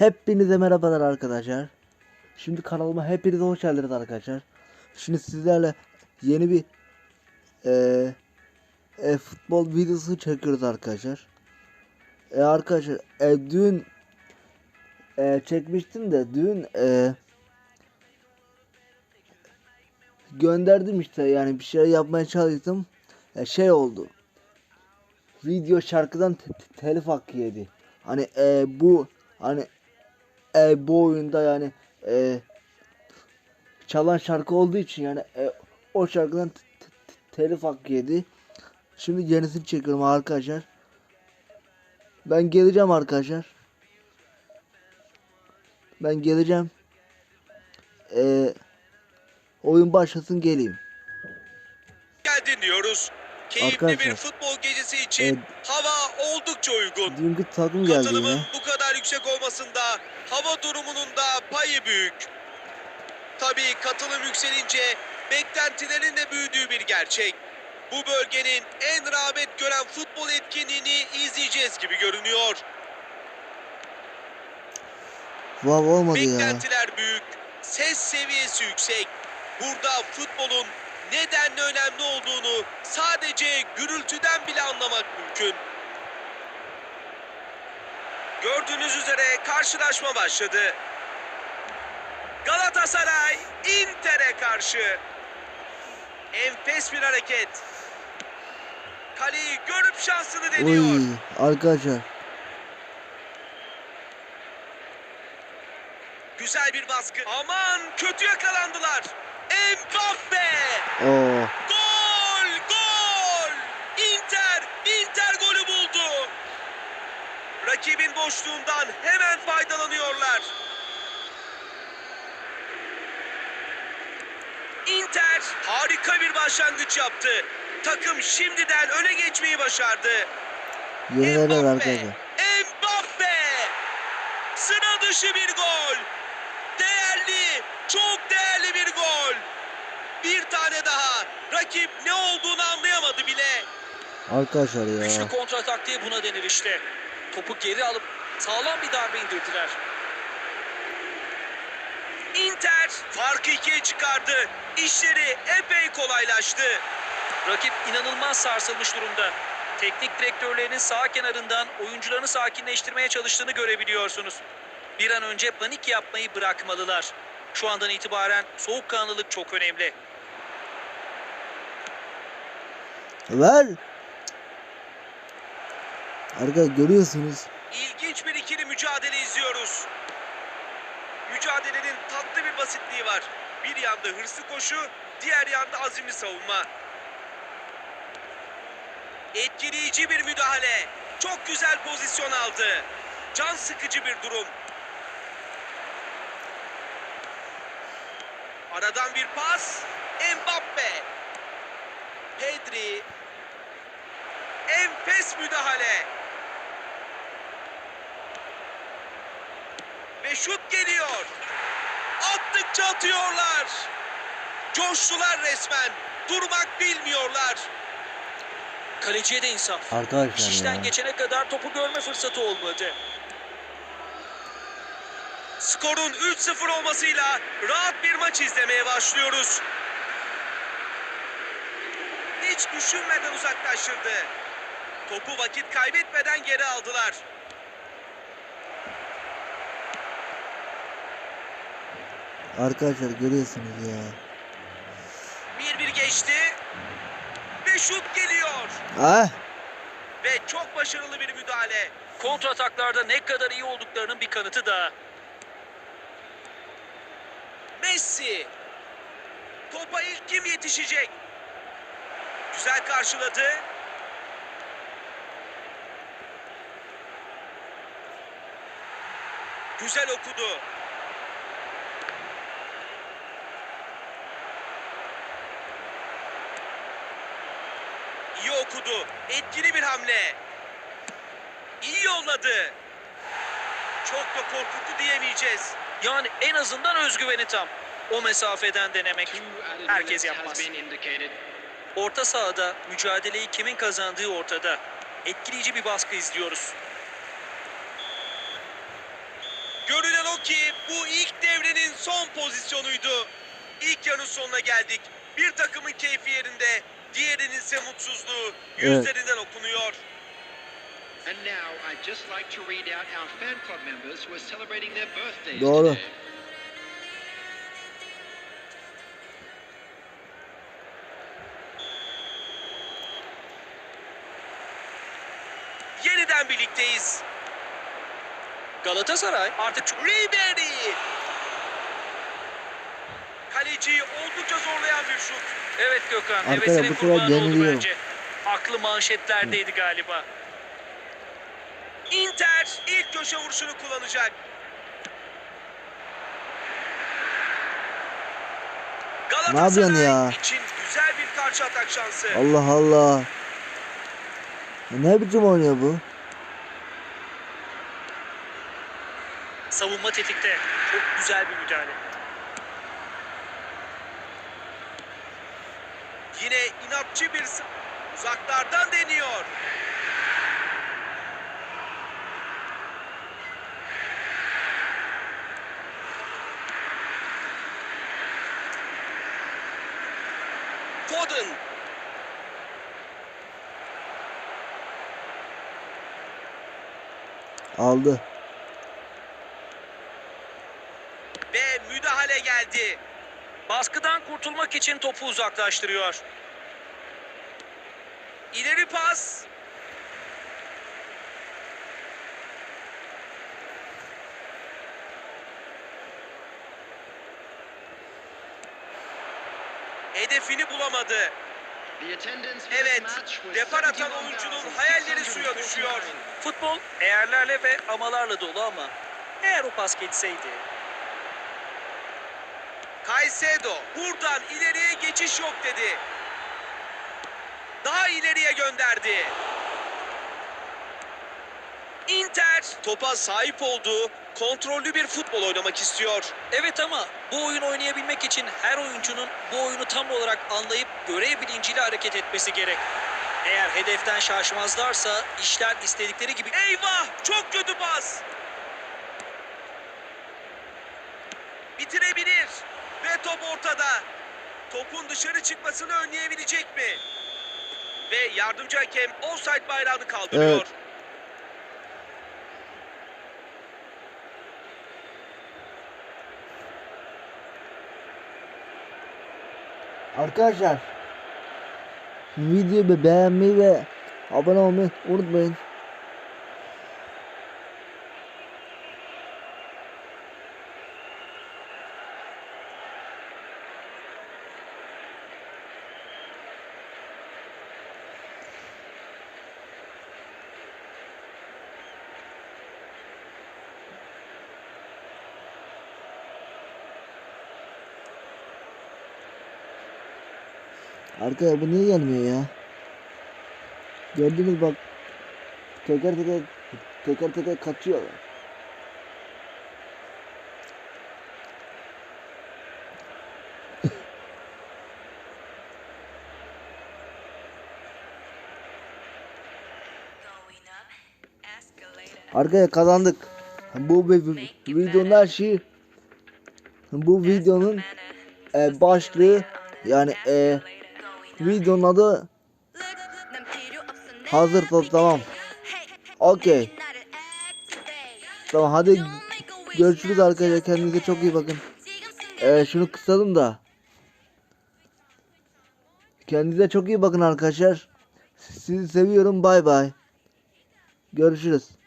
Hepinize merhabalar arkadaşlar. Şimdi kanalıma hepinize hoş geldiniz arkadaşlar. Şimdi sizlerle yeni bir eee, e, futbol videosu çekiyoruz arkadaşlar. E, arkadaşlar e, dün e, çekmiştim de dün e, gönderdim işte yani bir şey yapmaya çalıştım. E, şey oldu. Video şarkıdan te- te- telif hakkı yedi. Hani e, bu hani e, bu oyunda yani e, çalan şarkı olduğu için yani e, o şarkıdan telif hakkı yedi. Şimdi yenisini çekiyorum arkadaşlar. Ben geleceğim arkadaşlar. Ben geleceğim. E, oyun başlasın geleyim. geldin diyoruz. Keyifli bir Arkadaşlar, futbol gecesi için evet. hava oldukça uygun. Dünkü takım geldi Katılımın yine. bu kadar yüksek olmasında hava durumunun da payı büyük. Tabii katılım yükselince beklentilerin de büyüdüğü bir gerçek. Bu bölgenin en rağbet gören futbol etkinliğini izleyeceğiz gibi görünüyor. Vav olmadı ya. Beklentiler büyük, ses seviyesi yüksek. Burada futbolun nedenle önemli olduğunu sadece gürültüden bile anlamak mümkün. Gördüğünüz üzere karşılaşma başladı. Galatasaray Inter'e karşı. Enfes bir hareket. Kaleyi görüp şansını deniyor. Oy arkadaşlar. Güzel bir baskı. Aman kötü yakalandılar. Mbappe! Oo. Gol! Gol! Inter! Inter golü buldu. Rakibin boşluğundan hemen faydalanıyorlar. Inter harika bir başlangıç yaptı. Takım şimdiden öne geçmeyi başardı. Yenilerler Mbappe! Mbappe! Sıra dışı bir gol. Değerli, çok değerli bir gol. Tane daha. Rakip ne olduğunu anlayamadı bile. Arkadaşlar ya. Güçlü kontra taktiği buna denir işte. Topu geri alıp sağlam bir darbe indirdiler. Inter farkı ikiye çıkardı. İşleri epey kolaylaştı. Rakip inanılmaz sarsılmış durumda. Teknik direktörlerinin sağ kenarından oyuncularını sakinleştirmeye çalıştığını görebiliyorsunuz. Bir an önce panik yapmayı bırakmalılar. Şu andan itibaren soğukkanlılık çok önemli. Ver. Arkadaşlar görüyorsunuz. İlginç bir ikili mücadele izliyoruz. Mücadelenin tatlı bir basitliği var. Bir yanda hırslı koşu, diğer yanda azimli savunma. Etkileyici bir müdahale. Çok güzel pozisyon aldı. Can sıkıcı bir durum. Aradan bir pas. Mbappe. Pedri. Enfes müdahale. Ve şut geliyor. Attıkça atıyorlar. Coştular resmen. Durmak bilmiyorlar. Kaleciye de insaf. Arkadaşlar İşten ya. geçene kadar topu görme fırsatı olmadı. Skorun 3-0 olmasıyla rahat bir maç izlemeye başlıyoruz. Hiç düşünmeden uzaklaştırdı. Topu vakit kaybetmeden geri aldılar. Arkadaşlar görüyorsunuz ya. 1-1 geçti. Ve şut geliyor. Ah. Ve çok başarılı bir müdahale. Kontra ataklarda ne kadar iyi olduklarının bir kanıtı da. Messi. Topa ilk kim yetişecek? Güzel karşıladı. Güzel okudu. İyi okudu. Etkili bir hamle. İyi yolladı. Çok da korkuttu diyemeyeceğiz. Yani en azından özgüveni tam. O mesafeden denemek. Herkes yapmaz. Orta sahada mücadeleyi kimin kazandığı ortada. Etkileyici bir baskı izliyoruz. Görünen o ki bu ilk devrenin son pozisyonuydu. İlk yarının sonuna geldik. Bir takımın keyfi yerinde, diğerinin ise mutsuzluğu Evet. yüzlerinden okunuyor. And now I'd just like to read out our fan club members who are celebrating their birthdays Doğru. today. Yeniden birlikteyiz. Galatasaray artık. Ribery. Kaleciyi oldukça zorlayan bir şut. Evet Gökhan, Arkadaşlar, hevesine bu oldu yeniliyor. bence. Aklı manşetlerdeydi galiba. Inter ilk köşe vuruşunu kullanacak. Galatasaray yapıyorsun ya? için güzel bir karşı atak şansı. Allah Allah. Ya Ne biçim oynuyor bu? Savunma tetikte. Çok güzel bir müdahale. Yine inatçı bir uzaklardan deniyor. Foden Aldı. ve müdahale geldi. Baskıdan kurtulmak için topu uzaklaştırıyor. İleri pas. Hedefini bulamadı. Evet, depar atan oyuncunun hayalleri suya düşüyor. Futbol eğerlerle ve amalarla dolu ama eğer o pas geçseydi. Caicedo buradan ileriye geçiş yok dedi. Daha ileriye gönderdi. Inter topa sahip olduğu kontrollü bir futbol oynamak istiyor. Evet ama bu oyun oynayabilmek için her oyuncunun bu oyunu tam olarak anlayıp görev bilinciyle hareket etmesi gerek. Eğer hedeften şaşmazlarsa işler istedikleri gibi Eyvah! Çok kötü pas. Bitirebilir. Ve top ortada. Topun dışarı çıkmasını önleyebilecek mi? Ve yardımcı hakem offside bayrağını kaldırıyor. Evet. Arkadaşlar videoyu be- beğenmeyi ve abone olmayı unutmayın. Arkaya bu niye gelmiyor ya? Gördünüz bak. Teker teker teker teker kaçıyor. Going up, escalator. Arkaya kazandık. Bu vi- videonun her şeyi bu videonun e, başlığı yani e, videonun adı hazır tamam. Okey. Tamam hadi görüşürüz arkadaşlar kendinize çok iyi bakın. E, şunu kısalım da. Kendinize çok iyi bakın arkadaşlar. Sizi seviyorum bay bay. Görüşürüz.